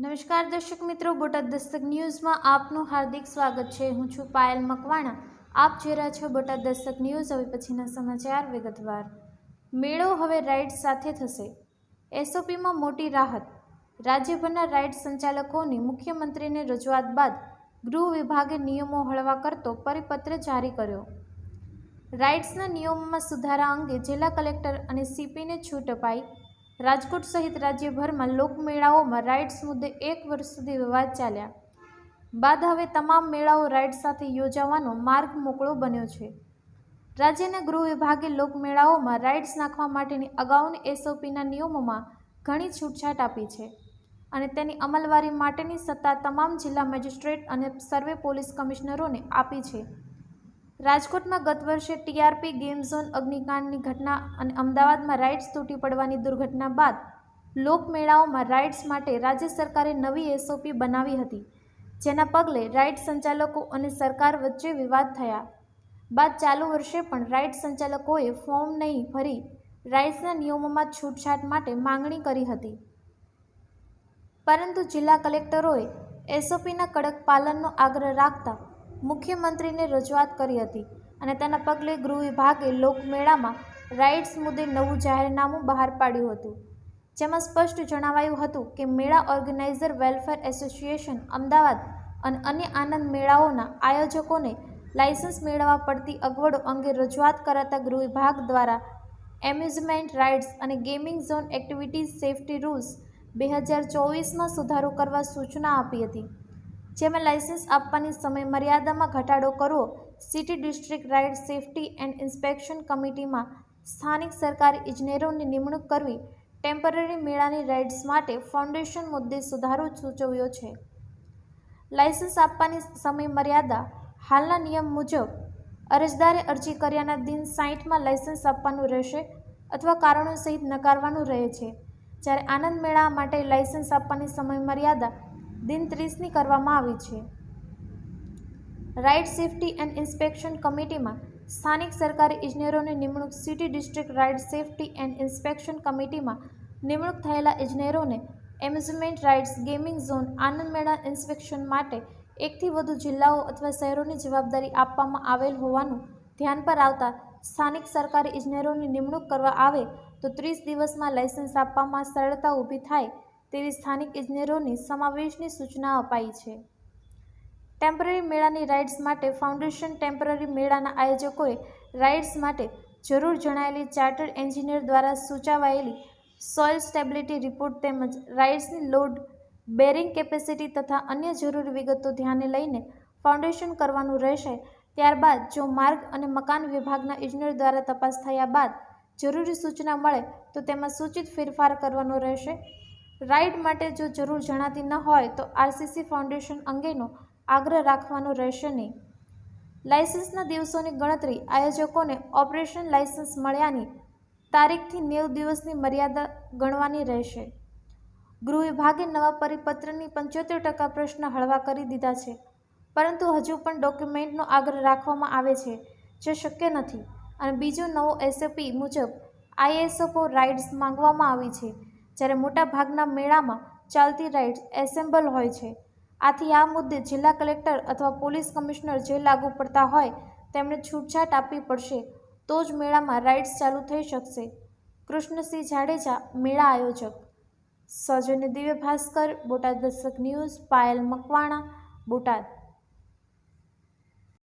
નમસ્કાર દર્શક મિત્રો, બોટાદ દસ્તક ન્યૂઝમાં આપનું હાર્દિક સ્વાગત છે. હું છું પાયલ મકવાણા. આપ જોઈ રહ્યા છો બોટાદ દસ્તક ન્યૂઝ. હવે પછીના સમાચાર વિગતવાર. મેળો હવે રાઇડ સાથે થશે. એસઓપીમાં મોટી રાહત. રાજ્યભરના રાઇડ સંચાલકોની, મુખ્યમંત્રીને રજૂઆત બાદ ગૃહ વિભાગે નિયમો હળવા કરતો પરિપત્ર જારી કર્યો. રાઇડ્સના નિયમોમાં સુધારા અંગે જિલ્લા કલેક્ટર અને સીપીને છૂટ અપાઈ. રાજકોટ સહિત રાજ્યભરમાં લોકમેળાઓમાં રાઇડ્સ મુદ્દે એક વર્ષ સુધી વિવાદ ચાલ્યા. બાદ હવે તમામ મેળાઓ રાઇડ સાથે યોજાવાનો માર્ગ મોકળો બન્યો છે. રાજ્યના ગૃહ વિભાગે લોકમેળાઓમાં રાઇડ્સ નાખવા માટેની અગાઉની એસઓપીના નિયમોમાં ઘણી છૂટછાટ આપી છે અને તેની અમલવારી માટેની સત્તા તમામ જિલ્લા મેજિસ્ટ્રેટ અને સર્વે પોલીસ કમિશનરોને આપી છે. રાજકોટમાં ગત વર્ષે ટીઆરપી ગેમ ઝોન અગ્નિકાંડની ઘટના અને અમદાવાદમાં રાઇડ્સ તૂટી પડવાની દુર્ઘટના બાદ લોકમેળાઓમાં રાઇડ્સ માટે રાજ્ય સરકારે નવી એસઓપી બનાવી હતી, જેના પગલે રાઇડ સંચાલકો અને સરકાર વચ્ચે વિવાદ થયા. બાદ ચાલુ વર્ષે પણ રાઇડ સંચાલકોએ ફોર્મ નહીં ભરી રાઇડ્સના નિયમોમાં છૂટછાટ માટે માંગણી કરી હતી. પરંતુ જિલ્લા કલેક્ટરોએ એસઓપીના કડક પાલનનો આગ્રહ રાખતા મુખ્યમંત્રીને રજૂઆત કરી હતી અને તેના પગલે ગૃહ વિભાગે લોકમેળામાં રાઇડ્સ મુદ્દે નવું જાહેરનામું બહાર પાડ્યું હતું. જેમાં સ્પષ્ટ જણાવાયું હતું કે મેળા ઓર્ગેનાઇઝર વેલફેર એસોસિએશન અમદાવાદ અને અન્ય આનંદ મેળાઓના આયોજકોને લાયસન્સ મેળવવા પડતી અગવડો અંગે રજૂઆત કરાતા ગૃહ વિભાગ દ્વારા એમ્યુઝમેન્ટ રાઇડ્સ અને gaming zone activities safety rules બે હજાર ચોવીસમાં સુધારો કરવા સૂચના આપી હતી. જેમાં લાયસન્સ આપવાની સમય મર્યાદામાં ઘટાડો કરવો, city district ride safety and inspection કમિટીમાં સ્થાનિક સરકારી ઇજનેરોની નિમણૂક કરવી, ટેમ્પરરી મેળાની રાઇડ્સ માટે ફાઉન્ડેશન મુદ્દે સુધારો સૂચવ્યો છે. લાયસન્સ આપવાની સમય મર્યાદા હાલના નિયમ મુજબ અરજદારે અરજી કર્યાના દિન સાહીઠમાં લાયસન્સ આપવાનું રહેશે અથવા કારણો સહિત નકારવાનું રહે છે. જ્યારે આનંદ મેળા માટે લાયસન્સ આપવાની સમય મર્યાદા દિન ત્રીસની કરવામાં આવી છે. રાઇડ સેફ્ટી એન્ડ ઇન્સ્પેક્શન કમિટીમાં સ્થાનિક સરકારી ઇજનેરોની નિમણૂક city district ride safety and inspection કમિટીમાં નિમણૂક થયેલા ઇજનેરોને એમ્યુઝમેન્ટ રાઇડ્સ ગેમિંગ ઝોન, આનંદ મેળા ઇન્સ્પેક્શન માટે એકથી વધુ જિલ્લાઓ અથવા શહેરોની જવાબદારી આપવામાં આવેલ હોવાનું ધ્યાન પર આવતા સ્થાનિક સરકારી ઇજનેરોની નિમણૂક કરવા આવે તો ત્રીસ દિવસમાં લાયસન્સ આપવામાં સરળતા ઊભી થાય તેવી સ્થાનિક ઇજનેરોની સમાવેશની સૂચના અપાઈ છે. ટેમ્પરરી મેળાની રાઇડ્સ માટે ફાઉન્ડેશન ટેમ્પરરી મેળાના આયોજકોએ રાઇડ્સ માટે જરૂર જણાયેલી ચાર્ટર્ડ એન્જિનિયર દ્વારા સૂચવાયેલી સોઇલ સ્ટેબિલિટી રિપોર્ટ તેમજ રાઇડ્સની લોડ, બેરિંગ કેપેસિટી તથા અન્ય જરૂરી વિગતો ધ્યાને લઈને ફાઉન્ડેશન કરવાનું રહેશે. ત્યારબાદ જો માર્ગ અને મકાન વિભાગના ઇજનેર દ્વારા તપાસ થયા બાદ જરૂરી સૂચના મળે તો તેમાં સૂચિત ફેરફાર કરવાનો રહેશે. રાઇડ માટે જો જરૂર જણાતી ન હોય તો આરસીસી ફાઉન્ડેશન અંગેનો આગ્રહ રાખવાનો રહેશે નહીં. લાયસન્સના દિવસોની ગણતરી આયોજકોને ઓપરેશન લાયસન્સ મળ્યાની તારીખથી નેવ દિવસની મર્યાદા ગણવાની રહેશે. ગૃહ વિભાગે નવા પરિપત્રની પંચોતેર ટકા પ્રશ્ન હળવા કરી દીધા છે, પરંતુ હજુ પણ ડોક્યુમેન્ટનો આગ્રહ રાખવામાં આવે છે, જે શક્ય નથી. અને બીજો નવો એસઓપી મુજબ આઈએસઓપો રાઇડ્સ માંગવામાં આવી છે. જ્યારે મોટાભાગના મેળામાં ચાલતી રાઇડ્સ એસેમ્બલ હોય છે. આથી આ મુદ્દે જિલ્લા કલેક્ટર અથવા પોલીસ કમિશનર જે લાગુ પડતા હોય તેમણે છૂટછાટ આપવી પડશે. તો જ મેળામાં રાઇડ્સ ચાલુ થઈ શકશે. કૃષ્ણસિંહ જાડેજા, મેળા આયોજક. સજન દિવ્ય ભાસ્કર, બોટાદ દસ્તક ન્યૂઝ, પાયલ મકવાણા, બોટાદ.